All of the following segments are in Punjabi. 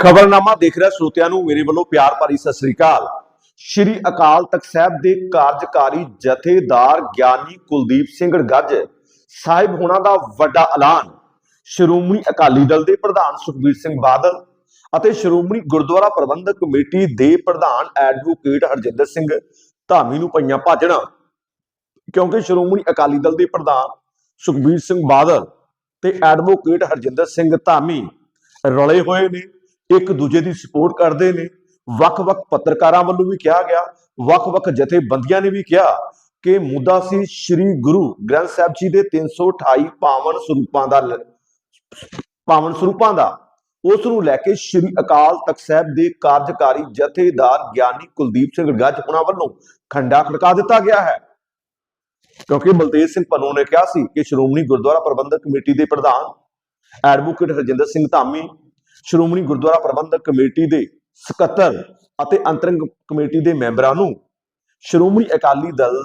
ਖਬਰਨਾਮਾ ਦੇਖ ਰਿਹਾ ਸਰੋਤਿਆਂ ਨੂੰ, ਮੇਰੇ ਵੱਲੋਂ ਪਿਆਰ ਭਰੀ ਸਤਿ ਸ੍ਰੀ ਅਕਾਲ। ਸ਼੍ਰੀ ਅਕਾਲ ਤਖਤ ਸਾਹਿਬ ਦੇ ਕਾਰਜਕਾਰੀ ਜਥੇਦਾਰ ਗਿਆਨੀ ਕੁਲਦੀਪ ਸਿੰਘ ਗੱਜ ਸਾਹਿਬ ਹੋਣਾ ਦਾ ਵੱਡਾ ਐਲਾਨ। ਸ਼੍ਰੋਮਣੀ ਅਕਾਲੀ ਦਲ ਦੇ ਪ੍ਰਧਾਨ ਸੁਖਬੀਰ ਸਿੰਘ ਬਾਦਲ ਅਤੇ ਸ਼੍ਰੋਮਣੀ ਗੁਰਦੁਆਰਾ ਪ੍ਰਬੰਧਕ ਕਮੇਟੀ ਦੇ ਪ੍ਰਧਾਨ ਐਡਵੋਕੇਟ ਹਰਜਿੰਦਰ ਸਿੰਘ ਧਾਮੀ ਨੂੰ ਪਈਆਂ ਭਾਜਣਾ ਕਿਉਂਕਿ ਸ਼੍ਰੋਮਣੀ ਅਕਾਲੀ ਦਲ ਦੇ ਪ੍ਰਧਾਨ ਸੁਖਬੀਰ ਸਿੰਘ ਬਾਦਲ ਤੇ ਐਡਵੋਕੇਟ ਹਰਜਿੰਦਰ ਸਿੰਘ ਧਾਮੀ ਰਲੇ ਹੋਏ ਨੇ। ਇੱਕ ਦੂਜੇ ਦੀ ਸਪੋਰਟ ਕਰਦੇ ਨੇ। ਵੱਖ-ਵੱਖ ਪੱਤਰਕਾਰਾਂ ਵੱਲੋਂ ਵੀ ਕਿਹਾ ਗਿਆ। ਵੱਖ-ਵੱਖ ਜਥੇਬੰਦੀਆਂ ਨੇ ਵੀ ਕਿਹਾ ਕਿ ਮੁੱਦਾ ਸੀ ਸ੍ਰੀ ਗੁਰੂ ਗ੍ਰੰਥ ਸਾਹਿਬ ਜੀ ਦੇ 328 ਪਾਵਨ ਸਰੂਪਾਂ ਦਾ ਪਾਵਨ ਸਰੂਪਾਂ ਦਾ। ਉਸ ਨੂੰ ਲੈ ਕੇ ਸ੍ਰੀ ਅਕਾਲ ਤਖਤ ਸਾਹਿਬ ਦੇ ਕਾਰਜਕਾਰੀ ਜਥੇਦਾਰ ਗਿਆਨੀ ਕੁਲਦੀਪ ਸਿੰਘ ਗੱਜ ਉਹਨਾਂ ਵੱਲੋਂ ਖੰਡਾ ਖੜਕਾ ਦਿੱਤਾ ਗਿਆ ਹੈ। ਕਿਉਂਕਿ ਬਲਤੇਜ ਸਿੰਘ ਪੰਨੂ ਨੇ ਕਿਹਾ ਸੀ ਕਿ ਸ਼੍ਰੋਮਣੀ ਗੁਰਦੁਆਰਾ ਪ੍ਰਬੰਧਕ ਕਮੇਟੀ ਦੇ ਪ੍ਰਧਾਨ ਐਡਵੋਕੇਟ ਹਰਜਿੰਦਰ ਸਿੰਘ ਧਾਮੀ ਸ਼੍ਰੋਮਣੀ ਗੁਰਦੁਆਰਾ ਪ੍ਰਬੰਧਕ ਕਮੇਟੀ ਦੇ ਸਕੱਤਰ ਅਤੇ ਅੰਤਰੰਗ ਕਮੇਟੀ ਦੇ ਮੈਂਬਰਾਂ ਨੂੰ ਸ਼੍ਰੋਮਣੀ ਅਕਾਲੀ ਦਲ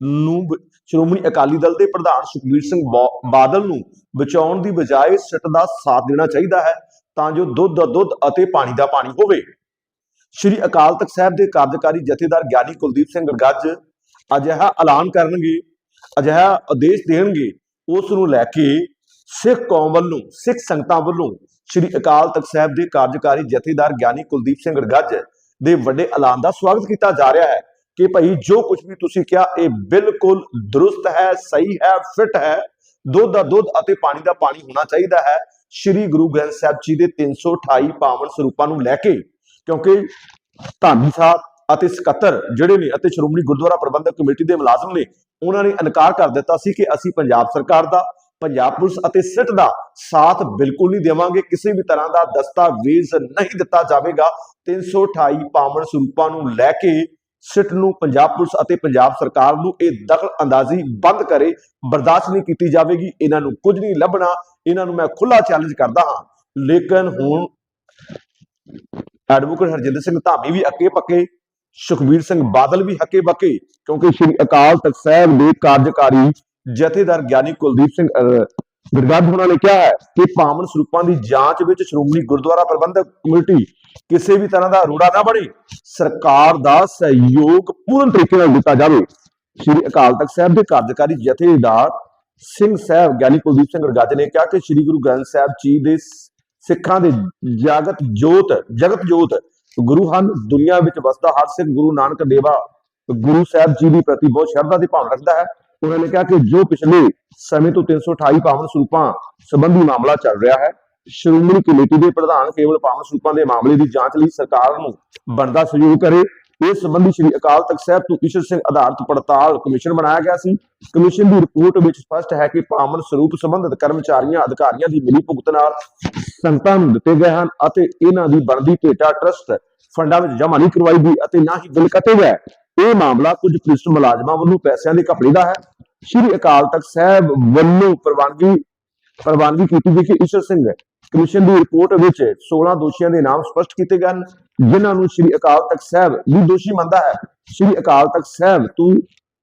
ਨੂੰ ਸ਼੍ਰੋਮਣੀ ਅਕਾਲੀ ਦਲ ਦੇ ਪ੍ਰਧਾਨ ਸੁਖਬੀਰ ਸਿੰਘ ਬਾਦਲ ਨੂੰ ਬਚਾਉਣ ਦੀ ਬਜਾਏ ਸਿੱਟ ਦਾ ਸਾਥ ਦੇਣਾ ਚਾਹੀਦਾ ਹੈ ਤਾਂ ਜੋ ਦੁੱਧ ਦਾ ਦੁੱਧ ਅਤੇ ਪਾਣੀ ਦਾ ਪਾਣੀ ਹੋਵੇ। ਸ਼੍ਰੀ ਅਕਾਲ ਤਖਤ ਸਾਹਿਬ ਦੇ ਕਾਰਜਕਾਰੀ ਜਥੇਦਾਰ ਗਿਆਨੀ ਕੁਲਦੀਪ ਸਿੰਘ ਗੱਜ ਅਜਿਹਾ ਐਲਾਨ ਕਰਨਗੇ, ਅਜਿਹਾ ਆਦੇਸ਼ ਦੇਣਗੇ, ਉਸ ਨੂੰ ਲੈ ਕੇ ਸਿੱਖ ਕੌਮ ਵੱਲੋਂ, ਸਿੱਖ ਸੰਗਤਾਂ ਵੱਲੋਂ ਸ਼੍ਰੀ ਅਕਾਲ ਤਖਤ ਸਾਹਿਬ ਦੇ ਕਾਰਜਕਾਰੀ ਜਥੇਦਾਰ ਗਿਆਨੀ ਕੁਲਦੀਪ ਸਿੰਘ ਗੱਜ ਦੇ ਵੱਡੇ ਐਲਾਨ ਦਾ ਸਵਾਗਤ ਕੀਤਾ ਜਾ ਰਿਹਾ ਹੈ ਕਿ ਭਾਈ ਜੋ ਕੁਝ ਵੀ ਤੁਸੀਂ ਕਿਹਾ, ਇਹ ਬਿਲਕੁਲ ਦਰੁਸਤ ਹੈ, ਸਹੀ ਹੈ, ਫਿੱਟ ਹੈ। ਦੁੱਧ ਦਾ ਦੁੱਧ ਅਤੇ ਪਾਣੀ ਦਾ ਪਾਣੀ ਹੋਣਾ ਚਾਹੀਦਾ ਹੈ। ਸ਼੍ਰੀ ਗੁਰੂ ਗ੍ਰੰਥ ਸਾਹਿਬ ਜੀ ਦੇ 328 ਪਾਵਨ ਸਰੂਪਾਂ ਨੂੰ ਲੈ ਕੇ, ਕਿਉਂਕਿ ਧਾਮੀ ਸਾਹਿਬ ਅਤੇ ਸਕੱਤਰ ਜਿਹੜੇ ਨੇ ਅਤੇ ਸ਼੍ਰੋਮਣੀ ਗੁਰਦੁਆਰਾ ਪ੍ਰਬੰਧਕ ਕਮੇਟੀ ਦੇ ਮੁਲਾਜ਼ਮ ਨੇ, ਉਹਨਾਂ ਨੇ ਇਨਕਾਰ ਕਰ ਦਿੱਤਾ ਸੀ ਕਿ ਅਸੀਂ ਪੰਜਾਬ ਸਰਕਾਰ ਦਾ ਪੰਜਾਬ ਪੁਲਿਸ ਅਤੇ ਸਿੱਟ ਦਾ ਸਾਥ ਬਿਲਕੁਲ ਨਹੀਂ ਦੇਵਾਂਗੇ। ਕਿਸੇ ਵੀ ਤਰ੍ਹਾਂ ਦਾ ਦਸਤਾਵੇਜ਼ ਨਹੀਂ ਦਿੱਤਾ ਜਾਵੇਗਾ। 328 ਪਾਵਨ ਸਰੂਪਾਂ ਨੂੰ ਲੈ ਕੇ ਸਿੱਟ ਨੂੰ ਪੰਜਾਬ ਪੁਲਿਸ ਅਤੇ ਪੰਜਾਬ ਸਰਕਾਰ ਨੂੰ ਇਹ ਦਖਲ ਅੰਦਾਜ਼ੀ ਬੰਦ ਕਰੇ, ਬਰਦਾਸ਼ਤ ਨਹੀਂ ਕੀਤੀ ਜਾਵੇਗੀ। ਇਹਨਾਂ ਨੂੰ ਕੁਝ ਨਹੀਂ ਲੱਭਣਾ। ਇਹਨਾਂ ਨੂੰ ਮੈਂ ਖੁੱਲਾ ਚੈਲੰਜ ਕਰਦਾ ਹਾਂ। ਲੇਕਿਨ ਹੁਣ ਐਡਵੋਕੇਟ ਹਰਜਿੰਦਰ ਸਿੰਘ ਧਾਮੀ ਵੀ ਅੱਕੇ ਪੱਕੇ, ਸੁਖਬੀਰ ਸਿੰਘ ਬਾਦਲ ਵੀ ਹੱਕੇ ਬੱਕੇ ਕਿਉਂਕਿ ਸ਼੍ਰੀ ਅਕਾਲ ਤਖਤ ਸਾਹਿਬ ਦੇ ਕਾਰਜਕਾਰੀ ਜਥੇਦਾਰ ਗਿਆਨੀ ਕੁਲਦੀਪ ਸਿੰਘ ਗਿਰਗੱਦ ਉਹਨਾਂ ਨੇ ਕਿਹਾ ਹੈ ਕਿ ਪਾਵਨ ਸਰੂਪਾਂ ਦੀ ਜਾਂਚ ਵਿੱਚ ਸ਼੍ਰੋਮਣੀ ਗੁਰਦੁਆਰਾ ਪ੍ਰਬੰਧਕ ਕਮੇਟੀ ਕਿਸੇ ਵੀ ਤਰ੍ਹਾਂ ਦਾ ਰੂੜਾ ਨਾ ਬਣੇ। ਸਰਕਾਰ ਦਾ ਸਹਿਯੋਗ ਪੂਰਨ ਤਰੀਕੇ ਨਾਲ ਦਿੱਤਾ ਜਾਵੇ। ਸ਼੍ਰੀ ਅਕਾਲ ਤਖਤ ਸਾਹਿਬ ਦੇ ਕਾਰਜਕਾਰੀ ਜਥੇਦਾਰ ਸਿੰਘ ਸਾਹਿਬ ਗਿਆਨੀ ਕੁਲਦੀਪ ਸਿੰਘ ਗੱਜ ਨੇ ਕਿਹਾ ਕਿ ਸ਼੍ਰੀ ਗੁਰੂ ਗ੍ਰੰਥ ਸਾਹਿਬ ਜੀ ਦੇ ਸਿੱਖਾਂ ਦੇ ਜਗਤ ਜੋਤ ਜਗਤ ਜੋਤ, ਗੁਰੂ ਹਨ, ਦੁਨੀਆ ਵਿੱਚ ਵਸਦਾ ਹਰ ਸਿੱਖ ਗੁਰੂ ਨਾਨਕ ਦੇਵਾ, ਗੁਰੂ ਸਾਹਿਬ ਜੀ ਦੀ ਪ੍ਰਤੀ ਬਹੁਤ ਸ਼ਰਧਾ ਦੀ ਭਾਵਨਾ ਰੱਖਦਾ ਹੈ। ਉਹਨਾਂ ਨੇ ਕਿਹਾ ਕਿ ਜੋ ਪਿਛਲੇ ਸਮੇਂ ਤੋਂ 328 ਪਾਵਨ ਸਰੂਪਾਂ ਸੰਬੰਧੀ ਮਾਮਲਾ ਚੱਲ ਰਿਹਾ ਹੈ, ਸ਼੍ਰੋਮਣੀ ਕਮੇਟੀ ਦੇ ਪ੍ਰਧਾਨ ਕੇਵਲ ਪਾਵਨ ਸਰੂਪਾਂ ਦੇ ਮਾਮਲੇ ਦੀ ਜਾਂਚ ਲਈ ਸਰਕਾਰ ਨੂੰ ਬਣਦਾ ਸਹਿਯੋਗ ਕਰੇ। ਇਸ ਸੰਬੰਧੀ ਸ੍ਰੀ ਅਕਾਲ ਤਖਤ ਸਾਹਿਬ ਤੋਂ ਈਸ਼ਰ ਸਿੰਘ ਆਧਾਰਿਤ ਪੜਤਾਲ ਕਮਿਸ਼ਨ ਬਣਾਇਆ ਗਿਆ ਸੀ। ਕਮਿਸ਼ਨ ਦੀ ਰਿਪੋਰਟ ਵਿੱਚ ਸਪਸ਼ਟ ਹੈ ਕਿ ਪਾਵਨ ਸਰੂਪ ਸੰਬੰਧਿਤ ਕਰਮਚਾਰੀਆਂ, ਅਧਿਕਾਰੀਆਂ ਦੀ ਮਿਲੀ ਭੁਗਤ ਨਾਲ ਸੰਗਤਾਂ ਨੂੰ ਦਿੱਤੇ ਗਏ ਹਨ ਅਤੇ ਇਹਨਾਂ ਦੀ ਬਣਦੀ ਭੇਟਾ ਟਰਸਟ ਫੰਡਾਂ ਵਿੱਚ ਜਮ੍ਹਾਂ ਨਹੀਂ ਕਰਵਾਈ ਗਈ ਅਤੇ ਨਾ ਹੀ ਬਿੱਲ ਕੱਟੇ ਗਏ। ਇਹ ਮਾਮਲਾ ਕੁਝ ਪੁਲਿਸ ਮੁਲਾਜ਼ਮਾਂ ਵੱਲੋਂ ਪੈਸਿਆਂ ਦੀ ਘਪਲੀ ਦਾ ਹੈ। ਸ਼੍ਰੀ ਅਕਾਲ ਤਖਤ ਸਾਹਿਬ ਵੱਲੋਂ ਪ੍ਰਵਾਨਗੀ ਪ੍ਰਵਾਨਗੀ ਕੀਤੀ ਗਈ ਕਿ ਈਸ਼ਰ ਸਿੰਘ ਕਮਿਸ਼ਨ ਦੀ ਰਿਪੋਰਟ ਵਿੱਚ 16 ਦੋਸ਼ੀਆਂ ਦੇ ਨਾਮ ਸਪਸ਼ਟ ਕੀਤੇ ਗਏ ਹਨ, ਜਿਨ੍ਹਾਂ ਨੂੰ ਸ਼੍ਰੀ ਅਕਾਲ ਤਖਤ ਸਾਹਿਬ ਵੀ ਦੋਸ਼ੀ ਮੰਨਦਾ ਹੈ। ਸ਼੍ਰੀ ਅਕਾਲ ਤਖਤ ਸਾਹਿਬ ਤੋਂ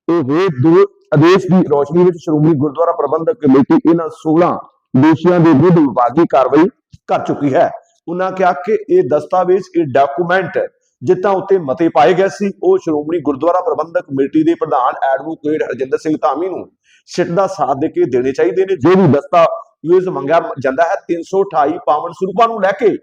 ਇਹ ਦੋ ਆਦੇਸ਼ ਦੀ ਰੋਸ਼ਨੀ ਵਿੱਚ ਸ਼੍ਰੋਮਣੀ ਗੁਰਦੁਆਰਾ ਪ੍ਰਬੰਧਕ ਕਮੇਟੀ ਇਹਨਾਂ 16 ਦੋਸ਼ੀਆਂ ਦੇ ਵਿਰੁੱਧ ਵਿਭਾਗੀ ਕਾਰਵਾਈ ਕਰ ਚੁੱਕੀ ਹੈ। ਉਹਨਾਂ ਕਿਹਾ ਕਿ ਇਹ ਦਸਤਾਵੇਜ਼, ਇਹ ਡਾਕੂਮੈਂਟ ਜਿੱਤਾਂ ਉੱਤੇ ਮਤੇ ਪਾਏ ਗਏ ਸੀ, ਉਹ ਸ਼੍ਰੋਮਣੀ ਗੁਰਦੁਆਰਾ ਪ੍ਰਬੰਧਕ ਕਮੇਟੀ ਦੇ ਪ੍ਰਧਾਨ ਐਡਵੋਕੇਟ ਹਰਜਿੰਦਰ ਸਿੰਘ ਧਾਮੀ ਨੂੰ ਸਿੱਟ ਦਾ ਸਾਥ ਦੇ ਕੇ ਦੇਣੇ ਚਾਹੀਦੇ ਨੇ। ਜੋ ਵੀ ਦਸਤਾਵੇਜ਼ ਮੰਗਿਆ ਜਾਂਦਾ ਹੈ 328 ਪਾਵਨ ਸਰੂਪਾਂ ਨੂੰ ਲੈ ਕੇ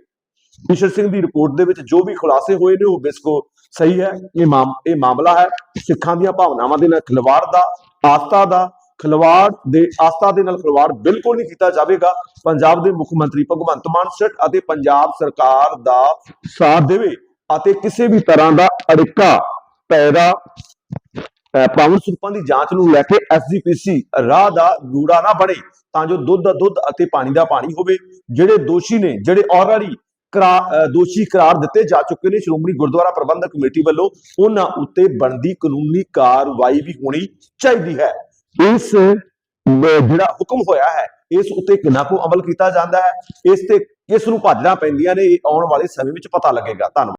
ਈਸ਼ਰ ਸਿੰਘ ਦੀ ਰਿਪੋਰਟ ਦੇ ਵਿੱਚ ਜੋ ਵੀ ਖੁਲਾਸੇ ਹੋਏ ਨੇ, ਉਹ ਬਿਸਕੋ ਸਹੀ ਹੈ। ਇਹ ਮਾਮ, ਇਹ ਮਾਮਲਾ ਹੈ ਸਿੱਖਾਂ ਦੀਆਂ ਭਾਵਨਾਵਾਂ ਦੇ ਨਾਲ ਖਿਲਵਾੜ ਦਾ, ਆਸਥਾ ਦਾ ਖਿਲਵਾੜ ਦੇ, ਆਸਥਾ ਦੇ ਨਾਲ ਖਿਲਵਾੜ ਬਿਲਕੁਲ ਨਹੀਂ ਕੀਤਾ ਜਾਵੇਗਾ। ਪੰਜਾਬ ਦੇ ਮੁੱਖ ਮੰਤਰੀ ਭਗਵੰਤ ਮਾਨ ਸਿੱਟ ਅਤੇ ਪੰਜਾਬ ਸਰਕਾਰ ਦਾ ਸਾਥ ਦੇਵੇ। ਅਤੇ ਕਿਸੇ ਵੀ ਤਰ੍ਹਾਂ ਦਾ ਅੜਿੱਕਾ ਪੈਦਾ ਪਾਵਨ ਸਰੂਪਾਂ ਦੀ ਜਾਂਚ ਨੂੰ ਲੈ ਕੇ ਐਸਜੀਪੀਸੀ ਰਾਹ ਦਾ ਰੂੜਾ ਨਾ ਬਣੇ ਤਾਂ ਜੋ ਦੁੱਧ ਦਾ ਦੁੱਧ ਅਤੇ ਪਾਣੀ ਦਾ ਪਾਣੀ ਹੋਵੇ, ਜਿਹੜੇ ਦੋਸ਼ੀ ਨੇ, ਜਿਹੜੇ ਆਲਰੇਡੀ ਦੋਸ਼ੀ ਕਰਾਰ ਦਿੱਤੇ ਜਾ ਚੁੱਕੇ ਨੇ, ਸ਼੍ਰੋਮਣੀ ਗੁਰਦੁਆਰਾ ਪ੍ਰਬੰਧਕ ਕਮੇਟੀ ਵੱਲੋਂ, ਉਹਨਾਂ ਉੱਤੇ ਬਣਦੀ ਕਾਨੂੰਨੀ ਕਾਰਵਾਈ ਵੀ ਹੋਣੀ ਚਾਹੀਦੀ ਹੈ। ਇਸ ਜਿਹੜਾ ਹੁਕਮ ਹੋਇਆ ਹੈ, ਇਸ ਉੱਤੇ ਕਿੰਨਾ ਕੁ ਅਮਲ ਕੀਤਾ ਜਾਂਦਾ ਹੈ, ਇਸ ਤੇ ਕਿਸ ਨੂੰ ਭਾਜਣਾ ਪੈਂਦੀਆਂ ਨੇ, ਇਹ ਆਉਣ ਵਾਲੇ ਸਮੇਂ ਵਿੱਚ ਪਤਾ ਲੱਗੇਗਾ। ਧੰਨਵਾਦ।